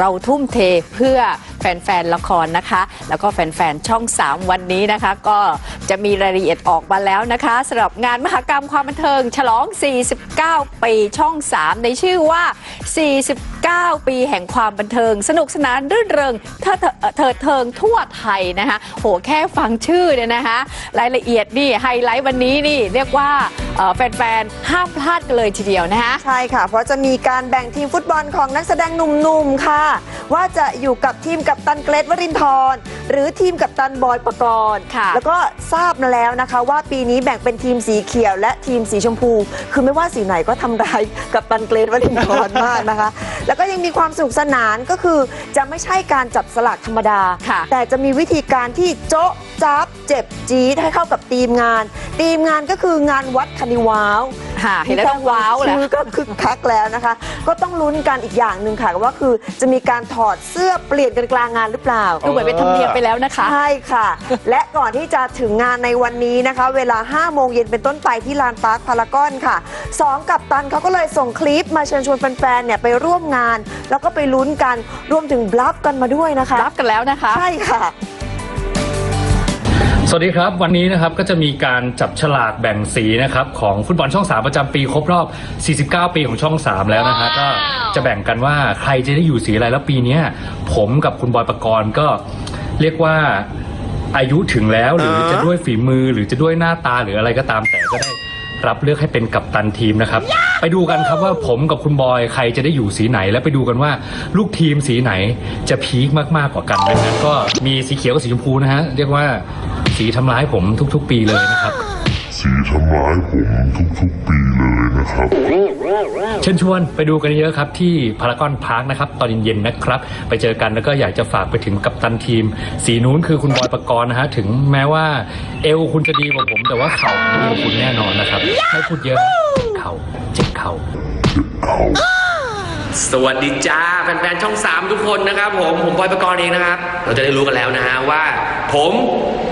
เราทุ่มเทเพื่อแฟน ๆ ละครนะคะ แล้วก็แฟน ๆ ช่อง 3 วันนี้นะคะ ก็จะมีรายละเอียดออกมาแล้วนะคะสำหรับงานมหกรรมความบันเทิง ฉลอง 49 ปีช่อง 3 ในชื่อว่า 49 ปีแห่งความบันเทิง สนุกสนานรื่นเริงเถิดเถิดเทิงทั่วไทยนะคะ โหแค่ฟังชื่อเนี่ยนะคะ รายละเอียดนี่ไฮไลท์วันนี้นี่เรียกว่า เอ่อแฟนๆ ห้ามพลาดกันเลยทีเดียวนะคะ ใช่ค่ะ เพราะจะมีการแบ่งทีมฟุตบอลของนักแสดงหนุ่มๆ ค่ะ ว่าจะอยู่กับทีมกับตันเกรทวรินทร์หรือทีมกับตันบอยปกรณ์ค่ะ แล้วก็ทราบมาแล้วนะคะ ว่าปีนี้แบ่งเป็นทีมสีเขียวและทีมสีชมพู คือไม่ว่าสีไหนก็ทำร้ายกับตันเกรทวรินทร์มากนะคะ แล้วก็ยังมีความสนุกสนานก็คือจะไม่ใช่การจับสลากธรรมดา ค่ะ แต่จะมีวิธีการที่โจ๊ะจับเจ็บจี๊ดให้เข้ากับทีมงานทีมงานก็คืองานวัดคณิวาวค่ะเห็นแล้วต้องว้าวแหละชื่อก็คึกคักแล้วนะคะ ก็ต้องลุ้นกันอีกอย่างหนึ่งค่ะว่าคือจะมีการถอดเสื้อเปลี่ยนกันกลางงานหรือเปล่าดูเหมือนเป็นธรรมเนียมไปแล้วนะคะใช่ค่ะ และก่อนที่จะถึงงานในวันนี้นะคะ เวลา 5 โมงเย็นเป็นต้นไปที่ลานปาร์คพารากอนค่ะสองกับตันเขาก็เลยส่งคลิปมาเชิญชวนแฟนๆเนี่ยไปร่วมงาน แล้วก็ไปลุ้นกันรวมถึงบลัฟกันมาด้วยนะคะรับกันแล้วนะคะ ใช่ค่ะส วัสดีครับ วันนี้นะครับก็จะมีการจับฉลากแบ่งสีนะครับของฟุตบอลช่อง 3 ประจำปีครบรอบ 49 ปีของช่อง 3 แล้วนะฮะก็จะแบ่งกันว่าใครจะได้อยู่สีอะไรแล้วปีเนี้ยผมกับคุณบอยประกรณ์ก็เรียกว่าอายุถึงแล้วหรือจะด้วยฝีมือหรือจะด้วยหน้าตาหรืออะไรก็ตามแต่ก็ได้ รับเลือกให้เป็นกัปตันทีมนะครับ ไปดูกันครับว่าผมกับคุณบอยใครจะได้อยู่สีไหน แล้วไปดูกันว่าลูกทีมสีไหนจะพีคมากๆกว่ากันนะฮะก็มีสีเขียวกับสีชมพูนะฮะเรียกว่าสีทำร้ายผมทุกๆ ปีเลยนะครับ สีทำร้ายผมทุกๆปีเลย นะครับ เชิญชวนไปดูกันเยอะครับที่พารากอนพาร์คนะครับตอนเย็นๆนะครับ ไปเจอกันแล้วก็อยากจะฝากไปถึงกัปตันทีม สีนู้นคือคุณบอยประกรณ์นะฮะถึงแม้ว่าเอวคุณจะดีกว่าผม แต่ว่าเข่าดีกว่าคุณแน่นอนนะครับไม่พูดเยอะเข่าเจ็บเข่าสวัสดีจ้าแฟนๆช่อง 3 ทุกคนนะครับ ผมผมบอยประกรณ์เองนะครับ เราจะได้รู้กันแล้วนะฮะว่า ผม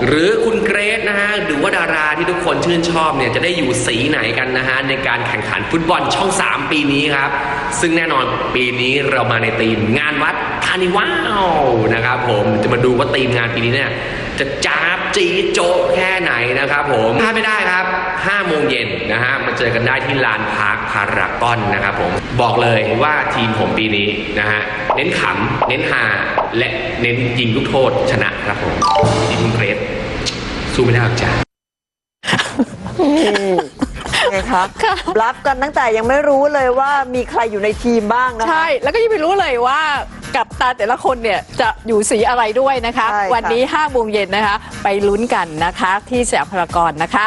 หรือคุณเกรซนะฮะหรือว่าดาราที่ทุกคนชื่นชอบเนี่ยจะได้อยู่สีไหนกันนะฮะในการแข่งขันฟุตบอลช่อง 3 ปีนี้ครับ ซึ่งแน่นอนปีนี้เรามาในธีมงานวัดคานิว้าวนะครับผมจะมาดูว่าธีมงานปีนี้เนี่ย จะจ้าบจีดโจะแค่ไหนนะครับผมพลาดไม่ได้ครับ5โมงเย็นนะฮะมาเจอกันได้ที่ลานพาร์คพารากอนนะครับผมบอกเลยว่าทีมผมปีนี้นะฮะเน้นขำเน้นฮาและเน้นยิงลูกโทษชนะครับผมทีมคุณเกรดสู้ไม่ได้หรอกจ้าไงคะบลัฟกันตั้งแต่ยังไม่รู้เลยว่ามีใครอยู่ในทีมบ้างนะคะ ใช่ แล้วก็ยังไม่รู้เลยว่า กับตาแต่ละคนเนี่ยจะอยู่สีอะไรด้วยนะคะ ใช่ค่ะ วันนี้5โมงเย็นนะคะ ไปลุ้นกันนะคะที่สยามพารากอนนะคะ